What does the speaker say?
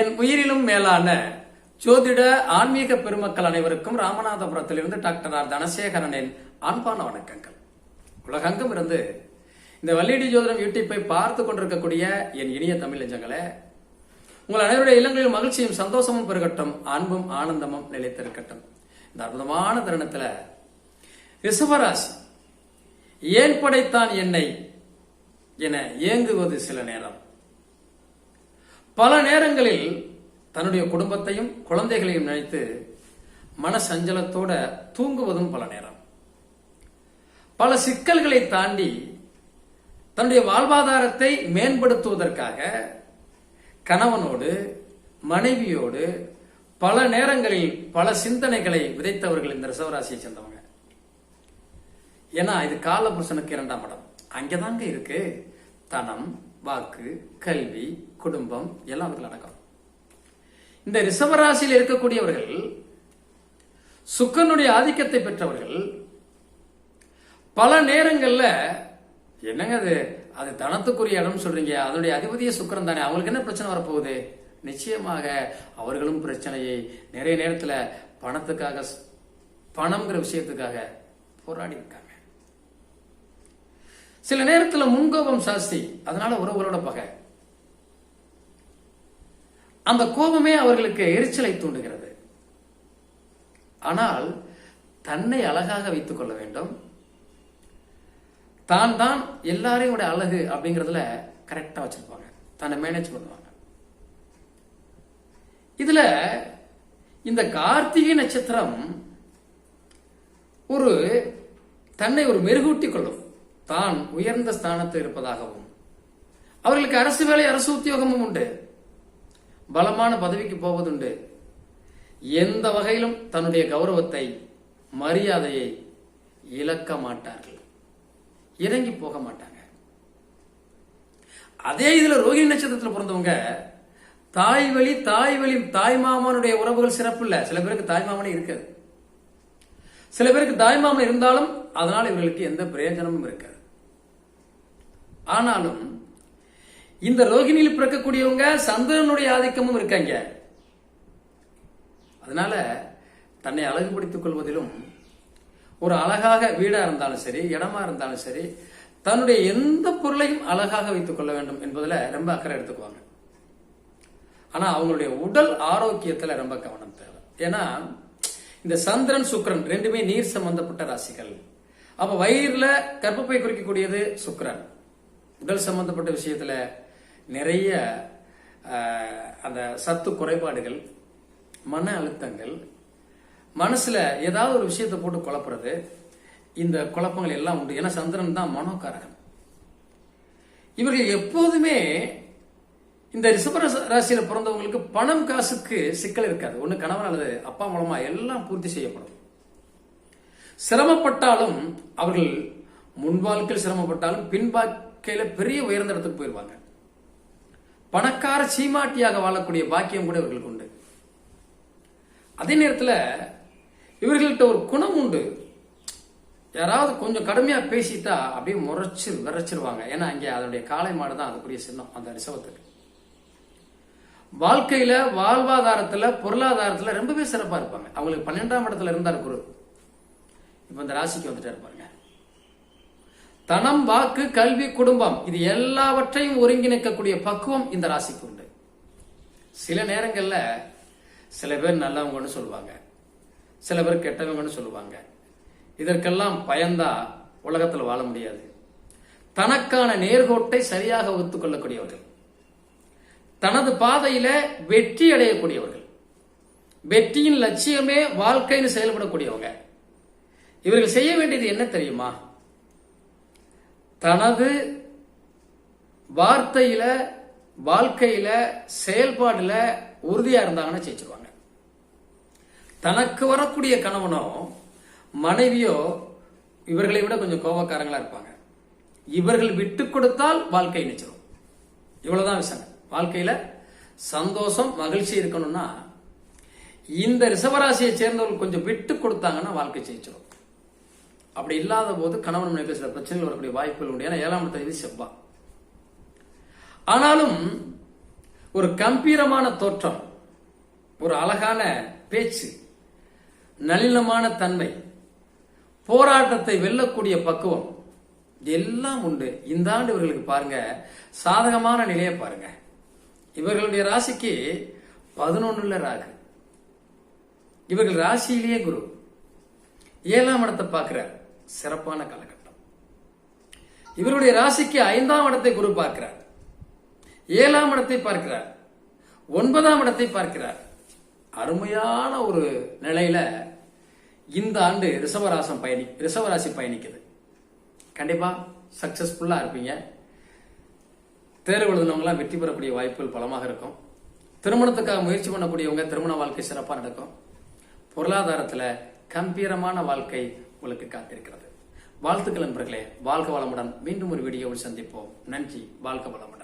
என் உயிரிலும் மேலான ஜோதிட ஆன்மீக பெருமக்கள் அனைவருக்கும் ராமநாதபுரத்திலிருந்து டாக்டர் ஆர். தனசேகரனின் அன்பான வணக்கங்கள். உலகெங்கும் இருந்து இந்த வல்லிடி ஜோதிடம் யூடியூப்பை பார்த்து கொண்டிருக்கக்கூடிய என் இனிய தமிழ் நெஞ்சங்களே உங்கள் அனைவருடைய இல்லங்களில் மகிழ்ச்சியும் சந்தோஷமும் பெருகட்டும் அன்பும் ஆனந்தமும் நிலைத்திருக்கட்டும். இந்த அற்புதமான தருணத்தில் ரிஷபராசி ஏன் படைத்தான் என்னை என ஏங்குவது சில நேரம். பல நேரங்களில் தன்னுடைய குடும்பத்தையும் குழந்தைகளையும் நினைத்து மன சஞ்சலத்தோட தூங்குவதும் பல நேரம். பல சிக்கல்களை தாண்டி தன்னுடைய வாழ்வாதாரத்தை மேம்படுத்துவதற்காக கணவனோடு மனைவியோடு பல நேரங்களில் பல சிந்தனைகளை விதைத்தவர்கள் இந்த ரிசவராசியை சேர்ந்தவங்க. ஏன்னா இது காலபுருஷனுக்கு இரண்டாம் இடம். அங்கதாங்க இருக்கு. தனம் வாக்கு கல்வி குடும்பம் எல்லாம் அதுல அடக்கம் இந்த ரிஷபராசியில் இருக்கக்கூடியவர்கள் சுக்கனுடைய ஆதிக்கத்தை பெற்றவர்கள் பல நேரங்கள்ல என்னங்க அது? அது தனத்துக்குரிய இடம் சொல்றீங்க. அதனுடைய அதிபதிய சுக்கரன் தானே. அவங்களுக்கு என்ன பிரச்சனை வரப்போகுது? நிச்சயமாக அவர்களும் பிரச்சனையை நிறைய நேரத்துல பணத்துக்காக பணம்ங்கிற விஷயத்துக்காக போராடி இருக்காங்க சில நேரத்தில் முன்கோபம் சாஸ்தி. அதனால உறவுகளோட பகை. அந்த கோபமே அவர்களுக்கு எரிச்சலை தூண்டுகிறது. ஆனால் தன்னை அழகாக வைத்துக் கொள்ள வேண்டும். தான் தான் எல்லாரையும் அழகு அப்படிங்கறதுல கரெக்டா வச்சிருப்பாங்க. தன்னை மேனேஜ் பண்ணுவாங்க. இதுல இந்த கார்த்திகை நட்சத்திரம் ஒரு தன்னை ஒரு மெருகூட்டி கொள்ளும். தான் உயர்ந்த ஸ்தானத்தில் இருப்பதாகவும் அவர்களுக்கு அரசு வேலை அரசு உத்தியோகமும் உண்டு. பலமான பதவிக்கு போவதுண்டு. எந்த வகையிலும் தன்னுடைய கௌரவத்தை மரியாதையை இழக்க மாட்டார்கள். இறங்கி போக மாட்டாங்க. அதே இதுல ரோகிணி நட்சத்திரத்தில் பிறந்தவங்க தாய் வழி தாய் வழி தாய் மாமனுடைய உறவுகள் சிறப்பு இல்ல. சில பேருக்கு தாய் மாமனே இருக்காது. சில பேருக்கு தாய் மாமன் இருந்தாலும் அதனால் இவர்களுக்கு எந்த பிரயோஜனமும் இருக்காது. ஆனாலும் இந்த ரோகிணியில் பிறக்கக்கூடியவங்க சந்திரனுடைய ஆதிக்கமும் இருக்காங்க. அதனால தன்னை அழகுபடுத்திக் கொள்வதிலும் ஒரு அழகாக வீடா இருந்தாலும் சரி இடமா இருந்தாலும் சரி தன்னுடைய எந்த பொருளையும் அழகாக வைத்துக் கொள்ள வேண்டும் என்பதுல ரொம்ப அக்கறை எடுத்துக்குவாங்க. ஆனா அவங்களுடைய உடல் ஆரோக்கியத்துல ரொம்ப கவனம் தேவை. ஏன்னா இந்த சந்திரன் சுக்கிரன் ரெண்டுமே நீர் சம்பந்தப்பட்ட ராசிகள். அப்ப வயிறுல கர்ப்பப்பை குறிக்கக்கூடியது சுக்கிரன். உடல் சம்பந்தப்பட்ட விஷயத்துல நிறைய ஆஹ், அந்த சத்து குறைபாடுகள் மன அழுத்தங்கள் மனசுல ஏதாவது ஒரு விஷயத்தை போட்டு குழப்புறது இந்த குழப்பங்கள் எல்லாம் உண்டு. ஏன்னா சந்திரன் தான் மனோகாரகன். இவர்கள் எப்போதுமே இந்த ரிஷப ராசியில் ராசியில பிறந்தவங்களுக்கு பணம் காசுக்கு சிக்கல் இருக்காது. ஒண்ணு கணவன் அல்லது அப்பா மூலமா எல்லாம் பூர்த்தி செய்யப்படும். சிரமப்பட்டாலும் அவர்கள் முன் வாழ்க்கையில் சிரமப்பட்டாலும் பின்பா வாழ்க்கையில பெரிய உயர்ந்த இடத்துக்கு போயிருவாங்க. பணக்கார சீமாட்டியாக வாழக்கூடிய பாக்கியம் கூட இவர்களுக்கு உண்டு. அதே நேரத்துல இவர்கள்ட்ட ஒரு குணம் உண்டு. யாராவது கொஞ்சம் கடுமையாக பேசிட்டா அப்படியே முறைச்சு விரைச்சிருவாங்க. ஏன்னா அங்கே அதனுடைய காளை மாடு தான் அதுக்குரிய சின்னம் அந்த ரிசவத்துக்கு வாழ்க்கையில வாழ்வாதாரத்தில் பொருளாதாரத்தில் ரொம்பவே சிறப்பாக இருப்பாங்க. அவங்களுக்கு பன்னெண்டாம் இடத்துல இருந்தார் குரு. இப்போ இந்த ராசிக்கு வந்துட்டே இருப்பாங்க தனம் வாக்கு கல்வி குடும்பம் இது எல்லாவற்றையும் ஒருங்கிணைக்கக்கூடிய பக்குவம் இந்த ராசிக்கு உண்டு. சில நேரங்கள்ல சில பேர் நல்லவங்கன்னு சொல்லுவாங்க. சில பேர் கெட்டவங்கன்னு சொல்லுவாங்க. இதற்கெல்லாம் பயந்தா உலகத்தில் வாழ முடியாது. தனக்கான நேர்கோட்டை சரியாக ஒத்துக்கொள்ளக்கூடியவர்கள். தனது பாதையில வெற்றி அடையக்கூடியவர்கள். வெற்றியின் லட்சியமே வாழ்க்கைன்னு செயல்படக்கூடியவங்க. இவர்கள் செய்ய வேண்டியது என்ன தெரியுமா? தனது வார்த்தையில வாழ்க்கையில செயல்பாடுல உறுதியா இருந்தாங்கன்னு ஜெயிச்சிருவாங்க. தனக்கு வரக்கூடிய கணவனோ மனைவியோ இவர்களை விட கொஞ்சம் கோபக்காரங்களா இருப்பாங்க. இவர்கள் விட்டு கொடுத்தால் வாழ்க்கை நிச்சிரும் இவ்வளவுதான் விஷயம் வாழ்க்கையில சந்தோஷம் மகிழ்ச்சி இருக்கணும்னா இந்த ரிசவராசியை சேர்ந்தவர்கள் கொஞ்சம் விட்டு கொடுத்தாங்கன்னா வாழ்க்கை ஜெயிச்சிடும் அப்படி இல்லாத போது கணவன் மனைவி சில பிரச்சனைகள் வரக்கூடிய வாய்ப்புகள் உண்டு. ஏன்னா ஏழாம் தேதி செவ்வா. ஆனாலும் ஒரு கம்பீரமான தோற்றம் ஒரு அழகான பேச்சு நளினமான தன்மை போராட்டத்தை வெல்லக்கூடிய பக்குவம் எல்லாம் உண்டு. இந்த ஆண்டு இவர்களுக்கு பாருங்க சாதகமான நிலையை பாருங்க. இவர்களுடைய ராசிக்கு பதினொன்னுல ராகு. இவர்கள் ராசியிலேயே குரு. ஏழாம் இடத்தை பார்க்கிறார். சிறப்பான காலகட்டம். இவருடைய ராசிக்கு ஐந்தாம் இடத்தை குரு பார்க்கிறார். ஏழாம் இடத்தை பார்க்கிறார். ஒன்பதாம் இடத்தை பார்க்கிறார். அருமையான ஒரு நிலையில இந்த ஆண்டு ரிஷபராசம் பயணி ரிஷபராசி பயணிக்குது. கண்டிப்பா சக்சஸ்ஃபுல்லா இருப்பீங்க. தேர்வு எழுதினவங்களாம் வெற்றி பெறக்கூடிய வாய்ப்புகள் பலமாக இருக்கும். திருமணத்துக்காக முயற்சி பண்ணக்கூடியவங்க திருமண வாழ்க்கை சிறப்பாக நடக்கும். பொருளாதாரத்துல கம்பீரமான வாழ்க்கை உங்களுக்கு காத்திருக்கிறது. வாழ்த்துக்கள் நண்பர்களே வாழ்க வளமுடன் மீண்டும் ஒரு வீடியோவில் சந்திப்போம். நன்றி வாழ்க வளமுடன்.